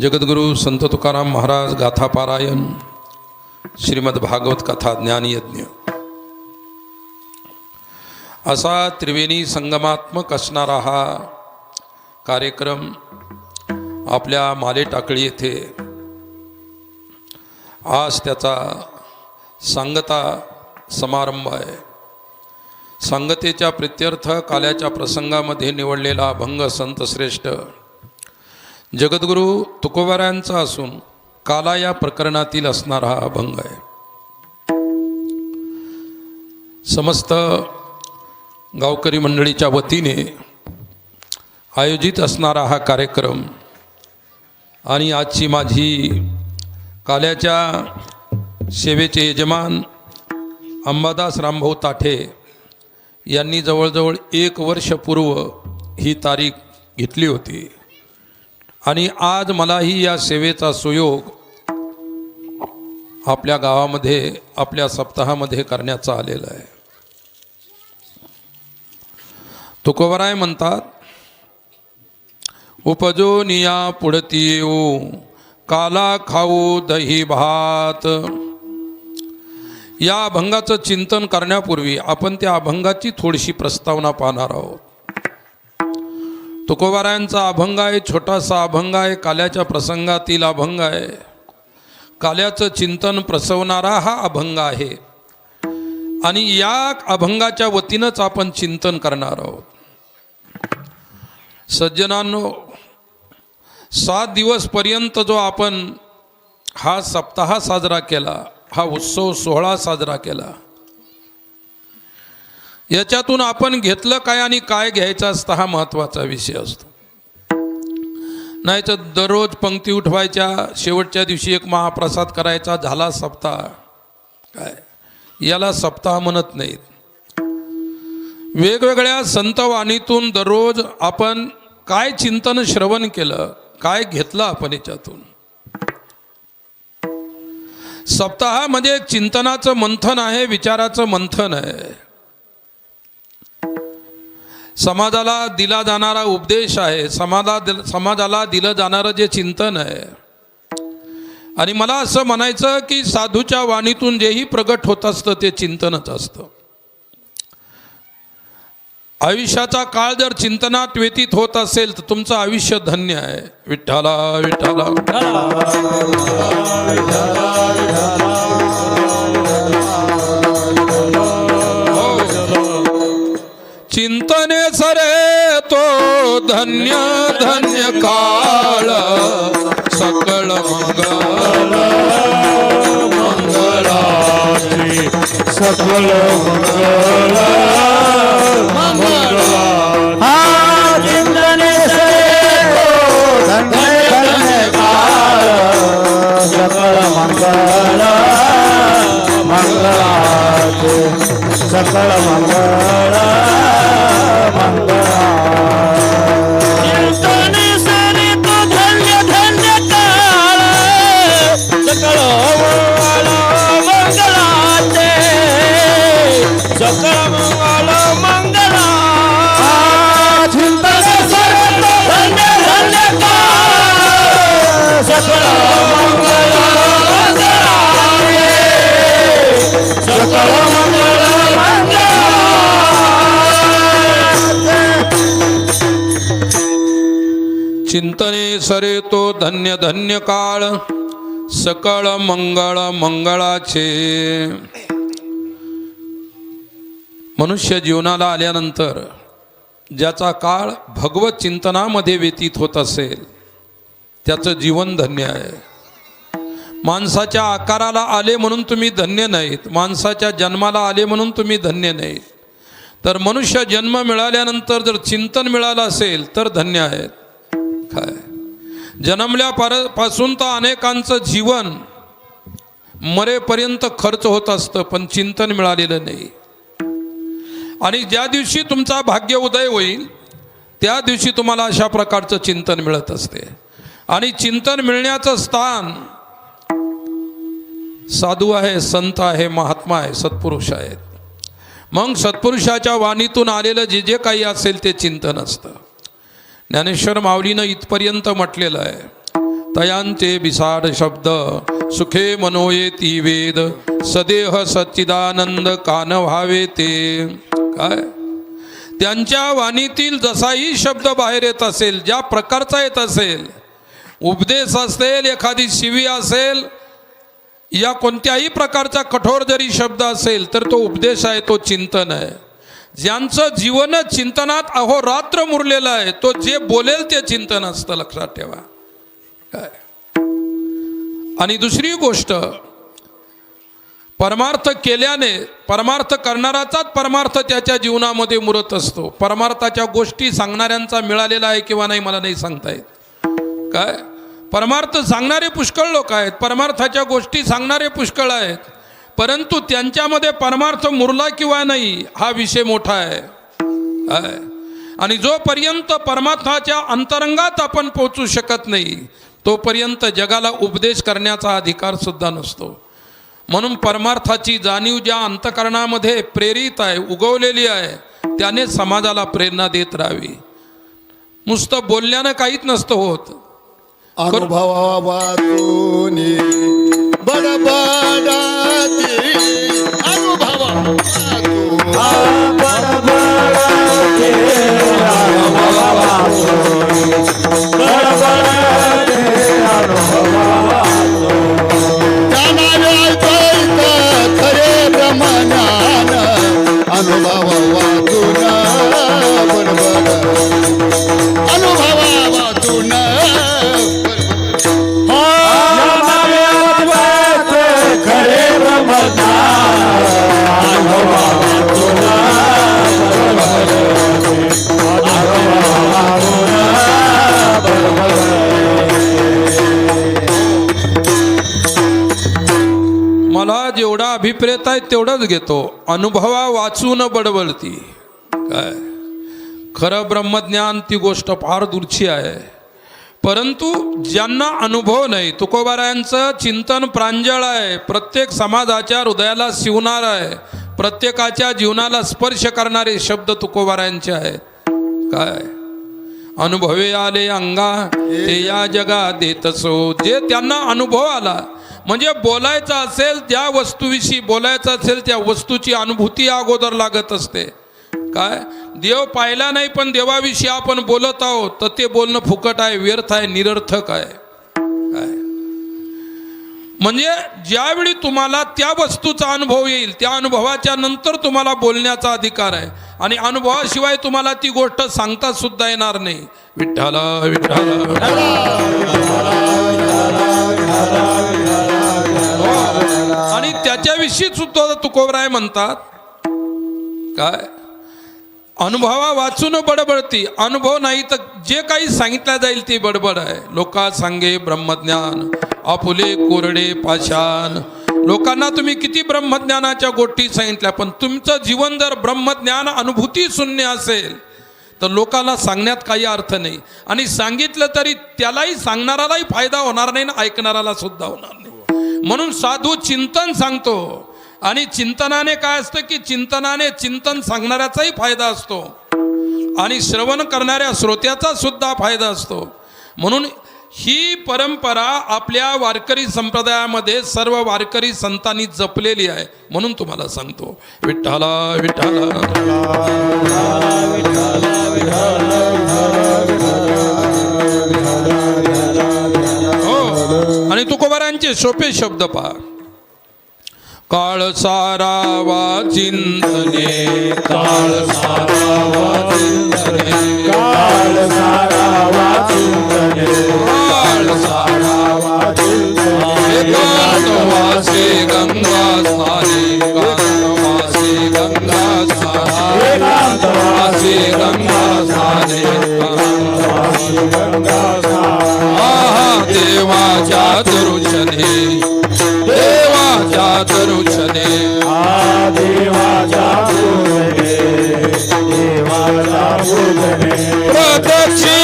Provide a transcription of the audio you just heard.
जगद्गुरू संत तुकाराम महाराज गाथापारायण श्रीमद भागवत कथा ज्ञानयज्ञ. असा त्रिवेणी संगमात्मक असणारा हा कार्यक्रम आपल्या माले टाकळी येथे आज त्याचा सांगता समारंभ आहे. सांगतेच्या प्रित्यर्थ काल्याच्या प्रसंगामध्ये निवडलेला अभंग संत श्रेष्ठ जगद्गुरू तुकोबारायांचा असून काला या प्रकरणातील असणारा हा अभंग आहे. समस्त गावकरी मंडळीच्या वतीने आयोजित असणारा हा कार्यक्रम आणि आजची माझी काल्याच्या सेवेचे यजमान अंबादास रामभाऊ ताठे यांनी जवळजवळ एक वर्षपूर्व ही तारीख घेतली होती. आणि आज मलाही या सेवेचा सुयोग आपल्या गावामध्ये आपल्या सप्ताहामध्ये करण्याचा आलेला आहे. तुकोबराय म्हणतात उपजो निया पुढती येऊ काला खाऊ दही भात. या अभंगाचं चिंतन करण्यापूर्वी आपण त्या अभंगाची थोडीशी प्रस्तावना पाहणार आहोत. तुकोबारायांचा अभंग आहे छोटासा अभंग आहे काल्याच्या प्रसंगातील अभंग आहे. काल्याचं चिंतन प्रसवणारा हा अभंग आहे. आणि या अभंगाच्या वतीनंच आपण चिंतन करणार आहोत. सज्जनांनो सात दिवसपर्यंत जो आपण हा सप्ताह साजरा केला हा उत्सव सोहळा साजरा केला याच्यातून आपण घेतलं काय आणि काय घ्यायचं असतं हा महत्त्वाचा विषय असतो. नाही तर दररोज पंक्ती उठवायच्या शेवटच्या दिवशी एक महाप्रसाद करायचा झाला सप्ताह. काय? याला सप्ताह म्हणत नाहीत. वेगवेगळ्या संतवाणीतून दररोज आपण काय चिंतन श्रवण केलं काय घेतलं आपण याच्यातून? सप्ताह म्हणजे एक चिंतनाचं मंथन आहे विचाराचं मंथन आहे. समाजाला दिला जाणारा उपदेश आहे. समाजा समाजाला दिलं जाणारं जे चिंतन आहे. आणि मला असं म्हणायचं की साधूच्या वाणीतून जेही प्रगट होत असतं ते चिंतनच असतं. आयुष्याचा काळ जर चिंतनात व्यतीत होत असेल तर तुमचं आयुष्य धन्य आहे. विठ्ठला विठ्ठला. चिंतने सरे तो धन्य धन्य काळ सकळ मंगल मंगलाची। सकल मंगल धन्य धन्य काळ सकल मंगल मंगलाची। सकल मंगल मंगला। चिंतने सरे तो धन्य धन्य काळ सकळ मंगळ मंगळाचे. मनुष्य जीवनाला आल्यानंतर ज्याचा काळ भगवत चिंतनामध्ये व्यतीत होत असेल त्याचं जीवन धन्य आहे. माणसाच्या आकाराला आले म्हणून तुम्ही धन्य नाहीत माणसाच्या जन्माला आले म्हणून तुम्ही धन्य नाहीत. तर मनुष्य जन्म मिळाल्यानंतर जर चिंतन मिळालं असेल तर धन्य आहेत. काय जन्मल्या तर अनेकांचं जीवन मरेपर्यंत खर्च होत असतं पण चिंतन मिळालेलं नाही. आणि ज्या दिवशी तुमचा भाग्य उदय होईल त्या दिवशी तुम्हाला अशा प्रकारचं चिंतन मिळत असते. आणि चिंतन मिळण्याचं स्थान साधू आहे संत आहे महात्मा आहे सत्पुरुष आहेत. मग सत्पुरुषाच्या वाणीतून आलेलं जे जे काही असेल ते चिंतन असतं. ज्ञानेश्वर माऊलीनं इथपर्यंत म्हटलेलं आहे. तयांचे बिसाड शब्द सुखे मनोयेती वेद सदेह सच्चिदानंद कान व्हावे ते. काय? त्यांच्या वाणीतील जसाही शब्द बाहेर येत असेल ज्या प्रकारचा येत असेल उपदेश असेल एखादी शिवी असेल या कोणत्याही प्रकारचा कठोर जरी शब्द असेल तर तो उपदेश आहे तो चिंतन आहे. ज्यांचं जीवन चिंतनात अहोरात्र मुरलेलं आहे तो जे बोलेल ते चिंतन असतं लक्षात ठेवा. काय? आणि दुसरी गोष्ट परमार्थ केल्याने परमार्थ करणाराचाच परमार्थ त्याच्या जीवनामध्ये मुरत असतो. परमार्थाच्या गोष्टी सांगणाऱ्यांचा मिळालेला आहे किंवा नाही मला नाही सांगता येत. काय? परमार्थ सांगणारे पुष्कळ लोक आहेत परमार्थाच्या गोष्टी सांगणारे पुष्कळ आहेत. परंतु त्यांच्यामध्ये परमार्थ मुरला किंवा नाही हा विषय मोठा आहे. आणि जोपर्यंत परमार्थाच्या अंतरंगात आपण पोचू शकत नाही तोपर्यंत जगाला उपदेश करण्याचा अधिकार सुद्धा नसतो. म्हणून परमार्थाची जाणीव ज्या अंतकरणामध्ये प्रेरित आहे उगवलेली आहे त्याने समाजाला प्रेरणा देत राहावी. नुसतं बोलल्यानं काहीच नसतं होत. अनुभवातून बडबडाती जेवढा अभिप्रेत आहे तेवढंच घेतो. अनुभवा वाचून बडबडती. काय? खरं ब्रह्मज्ञान ती गोष्ट फार दूरची आहे. परंतु ज्यांना अनुभव नाही तुकोबारायांचं चिंतन प्रांजळ आहे. प्रत्येक समाजाच्या हृदयाला शिवणार आहे. प्रत्येकाच्या जीवनाला स्पर्श करणारे शब्द तुकोबारायांचे आहेत. काय? अनुभवे आले अंगा ते या जगा देतसो जे त्यांना अनुभव आला म्हणजे बोलायचं असेल त्या वस्तूविषयी बोलायचं असेल त्या वस्तूची अनुभूती अगोदर लागत असते. काय? देव पाहिला नाही पण देवाविषयी आपण बोलत आहोत तर ते बोलणं फुकट आहे व्यर्थ आहे निरर्थक आहे. काय? म्हणजे ज्यावेळी तुम्हाला त्या वस्तूचा अनुभव येईल त्या अनुभवाच्या नंतर तुम्हाला बोलण्याचा अधिकार आहे. आणि अनुभवाशिवाय तुम्हाला ती गोष्ट सांगता सुद्धा येणार नाही. विठ्ठला विठ्ठला त्याच्याविषयी सुद्धा तुकोबराय म्हणतात. काय? अनुभवा वाचून बडबडती. अनुभव नाही तर जे काही सांगितलं जाईल ती बडबड आहे. लोका सांगे ब्रह्मज्ञान आपुले कोरडे पाषाण. लोकांना तुम्ही किती ब्रह्मज्ञानाच्या गोष्टी सांगितल्या पण तुमचं जीवन जर ब्रह्मज्ञान अनुभूती शून्य असेल तर लोकांना सांगण्यात काही अर्थ नाही. आणि सांगितलं तरी त्यालाही सांगणारालाही फायदा होणार नाही ना ऐकणाराला सुद्धा होणार नाही. म्हणून साधू चिंतन सांगतो. आणि चिंतनाने काय असतं की चिंतनाने चिंतन सांगणाऱ्याचाही फायदा असतो. आणि श्रवण करणाऱ्या श्रोत्याचा सुद्धा फायदा असतो. म्हणून ही परंपरा आपल्या वारकरी संप्रदायामध्ये सर्व वारकरी संतांनी जपलेली आहे. म्हणून तुम्हाला सांगतो. विठ्ठला विठ्ठला सोपे शब्द पहा. काळ सारावा चिंतने काळ सारावा चिंतने. देवाच्या दरुशने देवाच्या दरुशने देवाच्या देवाच्या प्रदक्षिण